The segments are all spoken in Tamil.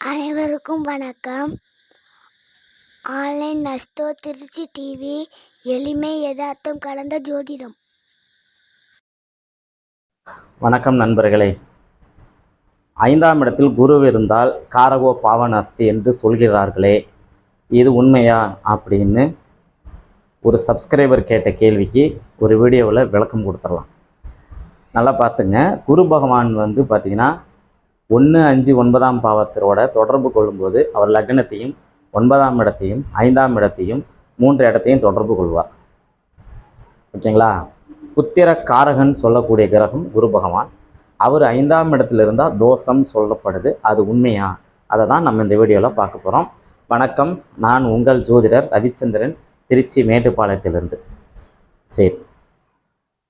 அனைவருக்கும் வணக்கம். ஆன்லைன் நஸ்தோ திருச்சி டிவி எளிமை யதார்த்தம் கலந்த ஜோதிடம். வணக்கம் நண்பர்களே. ஐந்தாம் இடத்தில் குரு இருந்தால் காரகோ பாவநாஸ்தி என்று சொல்கிறார்களே. இது உண்மையா அப்படின்னு ஒரு சப்ஸ்கிரைபர் கேட்ட கேள்விக்கு ஒரு வீடியோவில் விளக்கம் கொடுத்துடலாம். நல்லா பார்த்துங்க. குரு பகவான் வந்து பார்த்திங்கன்னா ஒன்று அஞ்சு ஒன்பதாம் பாவத்தரோட தொடர்பு கொள்ளும்போது அவர் லக்னத்தையும் ஒன்பதாம் இடத்தையும் ஐந்தாம் இடத்தையும் மூன்று இடத்தையும் தொடர்பு கொள்வார். ஓகேங்களா? புத்திர காரகன் சொல்லக்கூடிய கிரகம் குரு பகவான். அவர் ஐந்தாம் இடத்துல இருந்தால் தோஷம் சொல்லப்படுது. அது உண்மையா? அதை தான் நம்ம இந்த வீடியோவில் பார்க்க போகிறோம் வணக்கம். நான் உங்கள் ஜோதிடர் ரவிச்சந்திரன் திருச்சி மேட்டுப்பாளையத்திலிருந்து. சரி.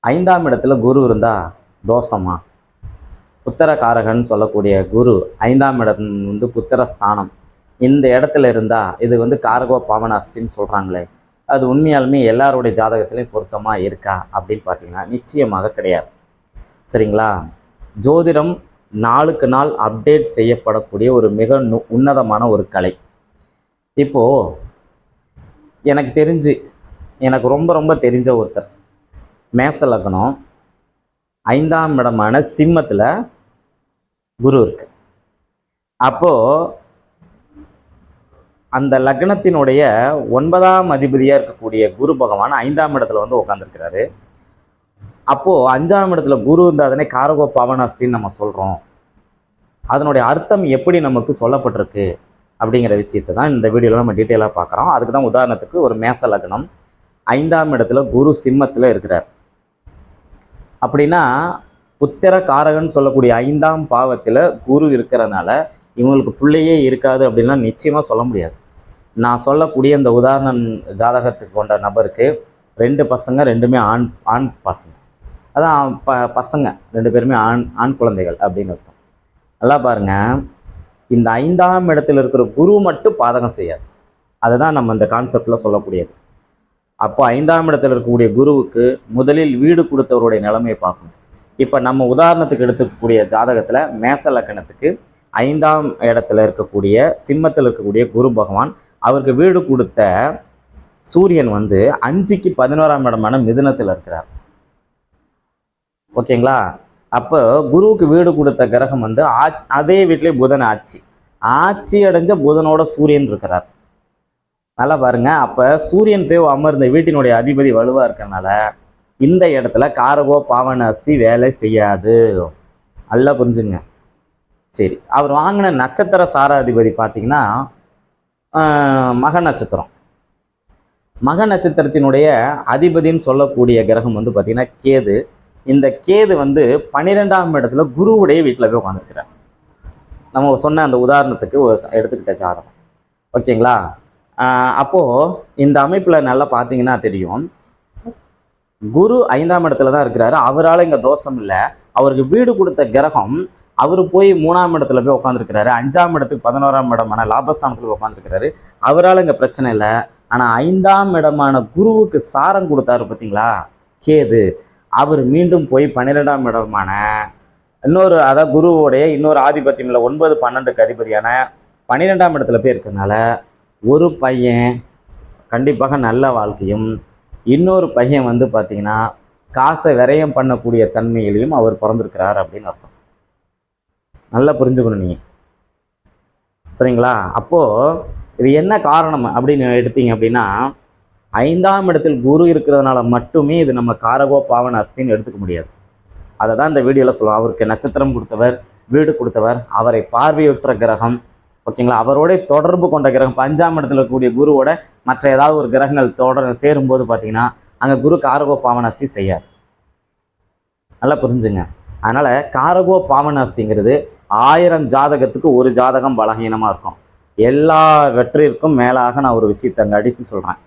ஐந்தாம் இடத்துல குரு இருந்தால் தோஷமா? புத்திரகாரகன் சொல்லக்கூடிய குரு ஐந்தாம் இடம் வந்து புத்திரஸ்தானம். இந்த இடத்துல இருந்தால் இது வந்து காரகோ பாவனாஸ்தின்னு சொல்கிறாங்களே அது உண்மையாலுமே எல்லாருடைய ஜாதகத்திலையும் பொருத்தமாக இருக்கா அப்படின்னு பார்த்தீங்கன்னா நிச்சயமாக கிடையாது. சரிங்களா? ஜோதிடம் நாளுக்கு நாள் அப்டேட் செய்யப்படக்கூடிய ஒரு மிக நு உன்னதமான ஒரு கலை. இப்போது எனக்கு தெரிஞ்சு எனக்கு ரொம்ப ரொம்ப தெரிஞ்ச ஒருத்தர். மேச லக்னம் ஐந்தாம் இடமான சிம்மத்தில் குரு இருக்கு. அப்போது அந்த லக்னத்தினுடைய ஒன்பதாம் அதிபதியாக இருக்கக்கூடிய குரு பகவான் ஐந்தாம் இடத்துல வந்து உட்காந்துருக்கிறாரு அப்போது அஞ்சாம் இடத்துல குரு இருந்தாதனே காரகோ பாவனாஸ்தின்னு நம்ம சொல்கிறோம் அதனுடைய அர்த்தம் எப்படி நமக்கு சொல்லப்பட்டிருக்கு அப்படிங்கிற விஷயத்தை தான் இந்த வீடியோவில் நம்ம டீட்டெயிலாக பார்க்குறோம். அதுக்கு தான் உதாரணத்துக்கு ஒரு மேச லக்னம். ஐந்தாம் இடத்துல குரு சிம்மத்தில் இருக்கிறார். அப்படின்னா புத்திர காரகன் சொல்லக்கூடிய ஐந்தாம் பாவத்தில் குரு இருக்கிறதுனால இவங்களுக்கு பிள்ளையே இருக்காது அப்படின்லாம் நிச்சயமாக சொல்ல முடியாது. நான் சொல்லக்கூடிய இந்த உதாரணம் ஜாதகத்துக்கு கொண்ட நபருக்கு ரெண்டு பசங்க ரெண்டுமே ஆண் ஆண் பசங்க. அதான் ப பசங்க ரெண்டு பேருமே ஆண் ஆண் குழந்தைகள் அப்படின்னு அர்த்தம். நல்லா பாருங்க. இந்த ஐந்தாம் இடத்தில் இருக்கிற குரு மட்டும் பாதகம் செய்யாது. அதுதான் நம்ம இந்த கான்செப்டில் சொல்லக்கூடியது. அப்போ ஐந்தாம் இடத்தில் இருக்கக்கூடிய குருவுக்கு முதலில் வீடு கொடுத்தவருடைய நிலைமையை பார்க்கணும். இப்போ நம்ம உதாரணத்துக்கு எடுத்துக்கக்கூடிய ஜாதகத்தில் மேச லக்கணத்துக்கு ஐந்தாம் இடத்துல இருக்கக்கூடிய சிம்மத்தில் இருக்கக்கூடிய குரு பகவான் அவருக்கு வீடு கொடுத்த சூரியன் வந்து அஞ்சுக்கு பதினோராம் இடமான மிதுனத்தில் இருக்கிறார். ஓகேங்களா? அப்போ குருவுக்கு வீடு கொடுத்த கிரகம் வந்து ஆ அதே வீட்டிலே புதன் ஆட்சி. ஆட்சி அடைஞ்ச புதனோட சூரியன் இருக்கிறார். நல்லா பாருங்க. அப்போ சூரியன் போய் அமர்ந்த வீட்டினுடைய அதிபதி வலுவாக இருக்கிறனால இந்த இடத்துல காரகோ பாவனாஸ்தி வேலை செய்யாது. நல்லா புரிஞ்சுங்க. சரி அவர் வாங்கின நட்சத்திர சாராதிபதி பார்த்தீங்கன்னா மக நட்சத்திரம். மக நட்சத்திரத்தினுடைய அதிபதின்னு சொல்லக்கூடிய கிரகம் வந்து பார்த்தீங்கன்னா கேது. இந்த கேது வந்து பன்னிரெண்டாம் இடத்துல குருவுடைய வீட்டில் போய் உட்காந்துருக்கிறார் நம்ம சொன்ன அந்த உதாரணத்துக்கு ஒரு எடுத்துக்கிட்ட ஜாதகம். ஓகேங்களா? அப்போது இந்த அமைப்பில் நல்லா பார்த்தீங்கன்னா தெரியும். குரு ஐந்தாம் இடத்துல தான் இருக்கிறாரு. அவரால் இங்கே தோஷம் இல்லை. அவருக்கு வீடு கொடுத்த கிரகம் அவர் போய் மூணாம் இடத்துல போய் உட்காந்துருக்கிறாரு அஞ்சாம் இடத்துக்கு பதினோராம் இடமான லாபஸ்தானத்தில் உட்காந்துருக்கிறாரு அவரால் இங்கே பிரச்சனை இல்லை. ஆனால் ஐந்தாம் இடமான குருவுக்கு சாரம் கொடுத்தாரு பார்த்தீங்களா கேது. அவர் மீண்டும் போய் பன்னிரெண்டாம் இடமான இன்னொரு அதாவது குருவோடைய இன்னொரு ஆதிபத்தியம் இல்லை ஒன்பது பன்னெண்டுக்கு அதிபதியான பன்னிரெண்டாம் இடத்துல போய் இருக்கிறதுனால ஒரு பையன் கண்டிப்பாக நல்ல வாழ்க்கையும் இன்னொரு பையன் வந்து பார்த்தீங்கன்னா காசை விரயம் பண்ணக்கூடிய தன்மையிலையும் அவர் பிறந்திருக்கிறார் அப்படின்னு அர்த்தம். நல்லா புரிஞ்சுக்கணும் நீங்கள் சரிங்களா? அப்போது இது என்ன காரணம் அப்படின்னு எடுத்தீங்க அப்படின்னா ஐந்தாம் இடத்தில் குரு இருக்கிறதுனால மட்டுமே இது நம்ம காரகோ பாவன அஸ்தின்னு எடுத்துக்க முடியாது. அதை தான் இந்த வீடியோவில் சொல்லுவோம். அவருக்கு நட்சத்திரம் கொடுத்தவர் வீடு கொடுத்தவர் அவரை பார்வையுற்ற கிரகம் ஓகேங்களா? அவரோட தொடர்பு கொண்ட கிரகம் பஞ்சாம் அஞ்சாம் இடத்துல இருக்கக்கூடிய குருவோட மற்ற ஏதாவது ஒரு கிரகங்கள் தொடர் சேரும்போது பார்த்தீங்கன்னா அங்கே குரு காரகோ பாவனாசி செய்யாது நல்லா புரிஞ்சுங்க. அதனால் காரகோ பாவனாஸ்திங்கிறது ஆயிரம் ஜாதகத்துக்கு ஒரு ஜாதகம் பலகீனமாக இருக்கும். எல்லா வெற்றிற்கும் மேலாக நான் ஒரு விஷயத்தை அங்கே அடித்து சொல்கிறேன்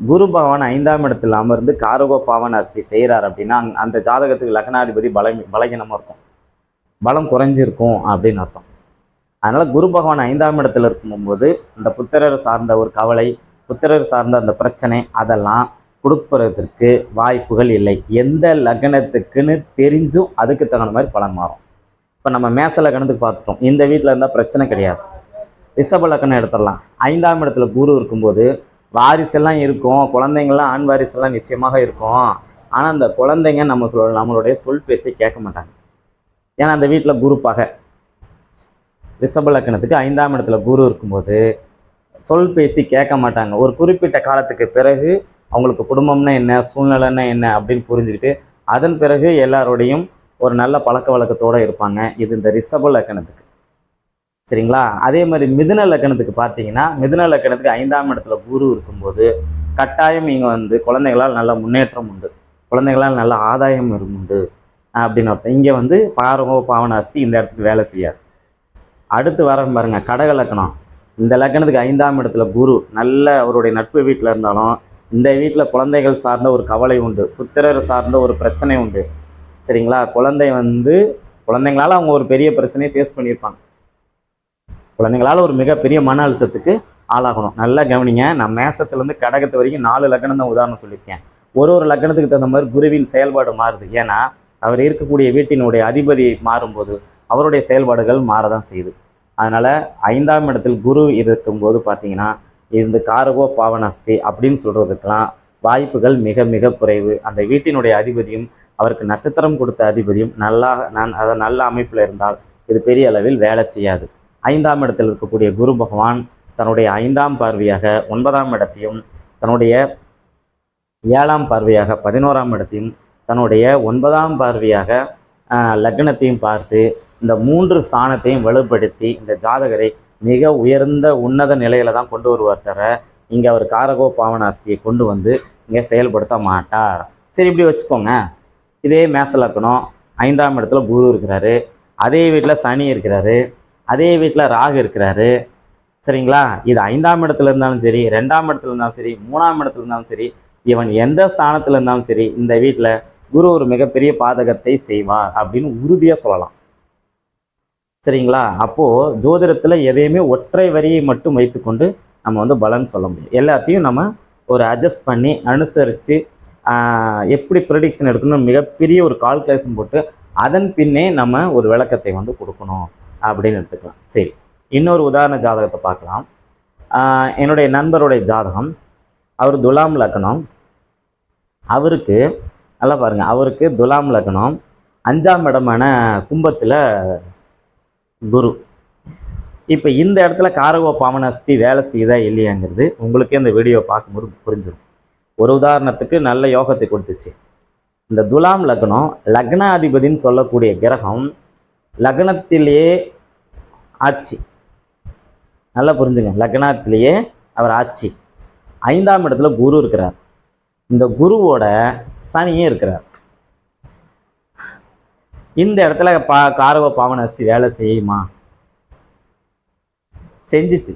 குரு பகவான் ஐந்தாம் இடத்துல அமர்ந்து காரகோ பாவனாஸ்தி செய்கிறார் அப்படின்னா அந்த ஜாதகத்துக்கு லக்னாதிபதி பல பலகீனமாக இருக்கும். பலம் குறைஞ்சிருக்கும் அப்படின்னு அர்த்தம். அதனால் குரு பகவான் ஐந்தாம் இடத்துல இருக்கும்போது அந்த புத்திரர் சார்ந்த ஒரு கவலை புத்திரர் சார்ந்த அந்த பிரச்சனை அதெல்லாம் கொடுப்பதற்கு வாய்ப்புகள் இல்லை. எந்த லக்னத்துக்குன்னு தெரிஞ்சும் அதுக்கு தகுந்த மாதிரி பலன் மாறும். இப்போ நம்ம மேச லக்னத்துக்கு பார்த்துட்டோம். இந்த வீட்டில் இருந்தால் பிரச்சனை கிடையாது. ரிஷப லக்கணம் எடுத்துடலாம். ஐந்தாம் இடத்துல குரு இருக்கும்போது வாரிசெல்லாம் இருக்கும். குழந்தைங்கள்லாம் ஆண் வாரிசெல்லாம் நிச்சயமாக இருக்கும். ஆனால் அந்த குழந்தைங்க நம்ம சொல் நம்மளுடைய சொல் பேச்சை கேட்க மாட்டாங்க. ஏன்னா அந்த வீட்டில் குரு பகை. ரிஷபலக்கணத்துக்கு ஐந்தாம் இடத்துல குரு இருக்கும்போது சொல் பேச்சு கேட்க மாட்டாங்க. ஒரு குறிப்பிட்ட காலத்துக்கு பிறகு அவங்களுக்கு குடும்பம்னா என்ன சூழ்நிலைன்னா என்ன அப்படின்னு புரிஞ்சுக்கிட்டு அதன் பிறகு எல்லாரோடையும் ஒரு நல்ல பழக்க வழக்கத்தோடு இருப்பாங்க. இது இந்த ரிஷப லக்கணத்துக்கு. சரிங்களா? அதே மாதிரி மிதுன லக்கணத்துக்கு பார்த்தீங்கன்னா மிதுன லக்கணத்துக்கு ஐந்தாம் இடத்துல குரு இருக்கும்போது கட்டாயம் இங்கே வந்து குழந்தைகளால் நல்ல முன்னேற்றம் உண்டு. குழந்தைகளால் நல்ல ஆதாயம் உண்டு அப்படின்னு அர்த்தம். இங்கே வந்து பாரகோ பாவனாஸ்தி இந்த இடத்துக்கு வேலை செய்யாது. அடுத்து வர பாருங்க கடக லக்கணம். இந்த லக்கணத்துக்கு ஐந்தாம் இடத்துல குரு நல்ல அவருடைய நட்பு வீட்டில் இருந்தாலும் இந்த வீட்டில் குழந்தைகள் சார்ந்த ஒரு கவலை உண்டு புத்திரர் சார்ந்த ஒரு பிரச்சனை உண்டு. சரிங்களா? குழந்தை வந்து குழந்தைங்களால அவங்க ஒரு பெரிய பிரச்சனையை ஃபேஸ் பண்ணியிருப்பாங்க. குழந்தைங்களால ஒரு மிகப்பெரிய மன அழுத்தத்துக்கு ஆளாகணும். நல்லா கவனிங்க நான் மேசத்துலேருந்து கடகத்து வரைக்கும் நாலு லக்கணம் தான் உதாரணம் சொல்லியிருக்கேன். ஒரு ஒரு லக்கணத்துக்கு தகுந்த மாதிரி குருவின் செயல்பாடு மாறுது. ஏன்னா அவர் இருக்கக்கூடிய வீட்டினுடைய அதிபதி மாறும்போது அவருடைய செயல்பாடுகள் மாறதான் செய்யுது. அதனால் ஐந்தாம் இடத்தில் குரு இருக்கும்போது பார்த்தீங்கன்னா இந்த காரகோ பாவனாஸ்தி அப்படின்னு சொல்கிறதுக்கெல்லாம் வாய்ப்புகள் மிக மிக குறைவு. அந்த வீட்டினுடைய அதிபதியும் அவருக்கு நட்சத்திரம் கொடுத்த அதிபதியும் நல்லா நான் அதை நல்ல அமைப்பில் இருந்தால் இது பெரிய அளவில் வேலை செய்யாது. ஐந்தாம் இடத்தில் இருக்கக்கூடிய குரு பகவான் தன்னுடைய ஐந்தாம் பார்வையாக ஒன்பதாம் இடத்தையும் தன்னுடைய ஏழாம் பார்வையாக பதினோராம் இடத்தையும் தன்னுடைய ஒன்பதாம் பார்வையாக லக்னத்தையும் பார்த்து இந்த மூன்று ஸ்தானத்தையும் வலுப்படுத்தி இந்த ஜாதகரை மிக உயர்ந்த உன்னத நிலையில தான் கொண்டு வருவார் தவிர இங்கே அவர் காரகோ பாவனாஸ்தியை கொண்டு வந்து இங்கே செயல்படுத்த மாட்டார். சரி இப்படி வச்சுக்கோங்க. இதே மேசலக்கணும் ஐந்தாம் இடத்துல குரு இருக்கிறாரு. அதே வீட்டில் சனி இருக்கிறாரு. அதே வீட்டில் ராகு இருக்கிறாரு. சரிங்களா? இது ஐந்தாம் இடத்துல இருந்தாலும் சரி ரெண்டாம் இடத்துல இருந்தாலும் சரி மூணாம் இடத்துல இருந்தாலும் சரி இவன் எந்த ஸ்தானத்தில் இருந்தாலும் சரி இந்த வீட்டில் குரு ஒரு மிகப்பெரிய பாதகத்தை செய்வார் அப்படின்னு உறுதியாக சொல்லலாம். சரிங்களா? அப்போது ஜோதிடத்தில் எதையுமே ஒற்றை வரியை மட்டும் வைத்துக்கொண்டு நம்ம வந்து பலன் சொல்ல முடியும். எல்லாத்தையும் நம்ம ஒரு அட்ஜஸ்ட் பண்ணி அனுசரித்து எப்படி ப்ரெடிக்ஷன் எடுக்கணும் மிகப்பெரிய ஒரு கால்குலேஷன் போட்டு அதன் பின்னே நம்ம ஒரு விளக்கத்தை வந்து கொடுக்கணும் அப்படின்னு எடுத்துக்கலாம். சரி இன்னொரு உதாரண ஜாதகத்தை பார்க்கலாம். என்னுடைய நண்பருடைய ஜாதகம் அவர் துலாம் லக்னம் அவருக்கு நல்லா பாருங்கள் அவருக்கு துலாம் லக்னம் அஞ்சாம் இடமான கும்பத்தில் குரு. இப்போ இந்த இடத்துல காரகோ பாமனஸ்தி வேலை செய்யுதா இல்லையாங்கிறது உங்களுக்கே இந்த வீடியோ பார்க்கும்போது புரிஞ்சிடும் ஒரு உதாரணத்துக்கு நல்ல யோகத்தை கொடுத்துச்சு. இந்த துலாம் லக்னம் லக்னாதிபதின்னு சொல்லக்கூடிய கிரகம் லக்னத்திலேயே ஆட்சி. நல்லா புரிஞ்சுங்க. லக்னத்திலேயே அவர் ஆட்சி. ஐந்தாம் இடத்துல குரு இருக்கிறார். இந்த குருவோட சனியே இருக்கிறார். இந்த இடத்துல பா காரவ பாவனாசி வேலை செய்யுமா? செஞ்சிச்சு.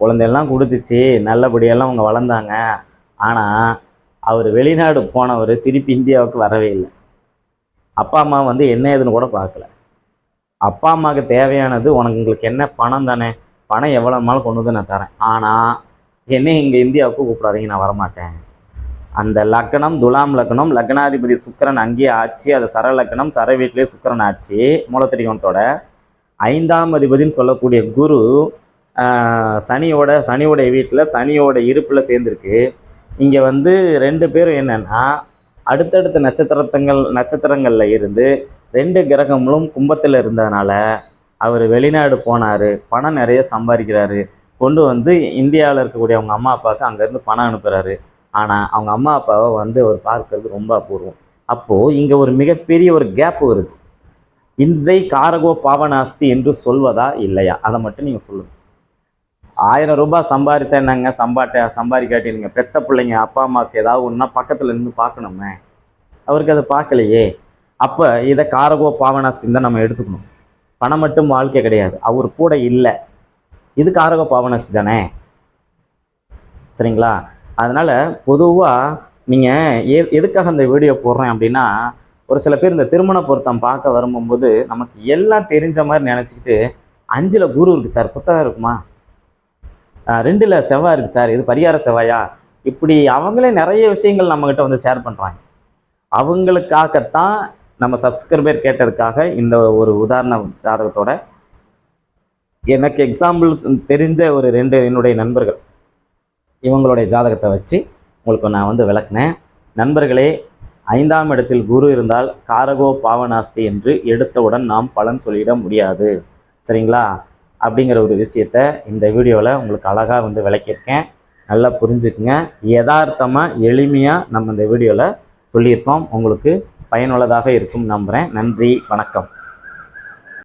குழந்தையெல்லாம் கொடுத்துச்சு. நல்லபடியெல்லாம் அவங்க வளர்ந்தாங்க. ஆனால் அவர் வெளிநாடு போனவர் திருப்பி இந்தியாவுக்கு வரவே இல்லை. அப்பா அம்மா வந்து என்ன ஏதுன்னு கூட பார்க்கல. அப்பா அம்மாவுக்கு தேவையானது உனக்கு உங்களுக்கு என்ன பணம் தானே? பணம் எவ்வளோ நாளும் கொண்டு வந்து நான் தரேன். ஆனால் என்னை இங்கே இந்தியாவுக்கு கூப்பிடாதீங்க நான் வரமாட்டேன். அந்த லக்னம் துலாம் லக்னம் லக்னாதிபதி சுக்கரன் அங்கேயே ஆச்சு அது சரலக்னம் சர வீட்டிலே சுக்கரன் ஆச்சு மூலத்திரிகோணத்தோட. ஐந்தாம் அதிபதின்னு சொல்லக்கூடிய குரு சனியோட சனியோடைய வீட்டில் சனியோட இருப்பில் சேர்ந்துருக்கு. இங்கே வந்து ரெண்டு பேரும் என்னென்னா அடுத்தடுத்த நட்சத்திரத்தங்கள் நட்சத்திரங்களில் இருந்து ரெண்டு கிரகங்களும் கும்பத்தில் இருந்ததுனால அவர் வெளிநாடு போனார் பணம் நிறைய சம்பாதிக்கிறாரு கொண்டு வந்து இந்தியாவில் இருக்கக்கூடிய அவங்க அம்மா அப்பாவுக்கு அங்கேருந்து பணம் அனுப்புகிறாரு ஆனால் அவங்க அம்மா அப்பாவை வந்து அவர் பார்க்கறது ரொம்ப அபூர்வம். அப்போது இங்கே ஒரு மிகப்பெரிய ஒரு கேப் வருது. இந்தை காரகோ பாவனாஸ்தி என்று சொல்வதா இல்லையா? அதை மட்டும் நீங்கள் சொல்லுங்கள் ஆயிரம் ரூபாய் சம்பாரிச்சா என்னங்க சம்பாட்ட சம்பாதிக்காட்டி நீங்கள் பெத்த பிள்ளைங்க அப்பா அம்மாவுக்கு ஏதாவது ஒன்றா பக்கத்தில் இருந்து பார்க்கணுமே. அவருக்கு அதை பார்க்கலையே. அப்போ இதை காரகோ பாவனாஸ்தின்னு தான் நம்ம எடுத்துக்கணும். பணம் மட்டும் வாழ்க்கை கிடையாது. அவர் கூட இல்லை. இது காரகோ பாவனாஸ்தி தானே? சரிங்களா? அதனால் பொதுவாக நீங்கள் எ எதுக்காக இந்த வீடியோ போடுறேன் அப்படின்னா ஒரு சில பேர் இந்த திருமண பொருத்தம் பார்க்க வரும்போது நமக்கு எல்லாம் தெரிஞ்ச மாதிரி நினச்சிக்கிட்டு அஞ்சில் குரு இருக்குது சார் புத்தகம் இருக்குமா? ரெண்டில் செவ்வாய் இருக்குது சார் இது பரிகார செவ்வாயா? இப்படி அவங்களே நிறைய விஷயங்கள் நம்மக்கிட்ட வந்து ஷேர் பண்ணுறாங்க அவங்களுக்காகத்தான் நம்ம சப்ஸ்கிரைபர் கேட்டதுக்காக இந்த ஒரு உதாரண ஜாதகத்தோட எனக்கு எக்ஸாம்பிள்ஸ் தெரிஞ்ச ஒரு ரெண்டு என்னுடைய நண்பர்கள். இவங்களுடைய ஜாதகத்தை வச்சு உங்களுக்கு நான் வந்து விளக்குனேன். நண்பர்களே ஐந்தாம் இடத்தில் குரு இருந்தால் காரகோ பாவனாஸ்தி என்று எடுத்தவுடன் நாம் பலன் சொல்லிட முடியாது. சரிங்களா? அப்படிங்கிற ஒரு விஷயத்த இந்த வீடியோவில் உங்களுக்கு அழகாக வந்து விளக்கியிருக்கேன். நல்லா புரிஞ்சுக்குங்க. யதார்த்தமாக எளிமையாக நம்ம இந்த வீடியோவில் சொல்லியிருக்கோம். உங்களுக்கு பயனுள்ளதாக இருக்கும் நம்புகிறேன் நன்றி வணக்கம்.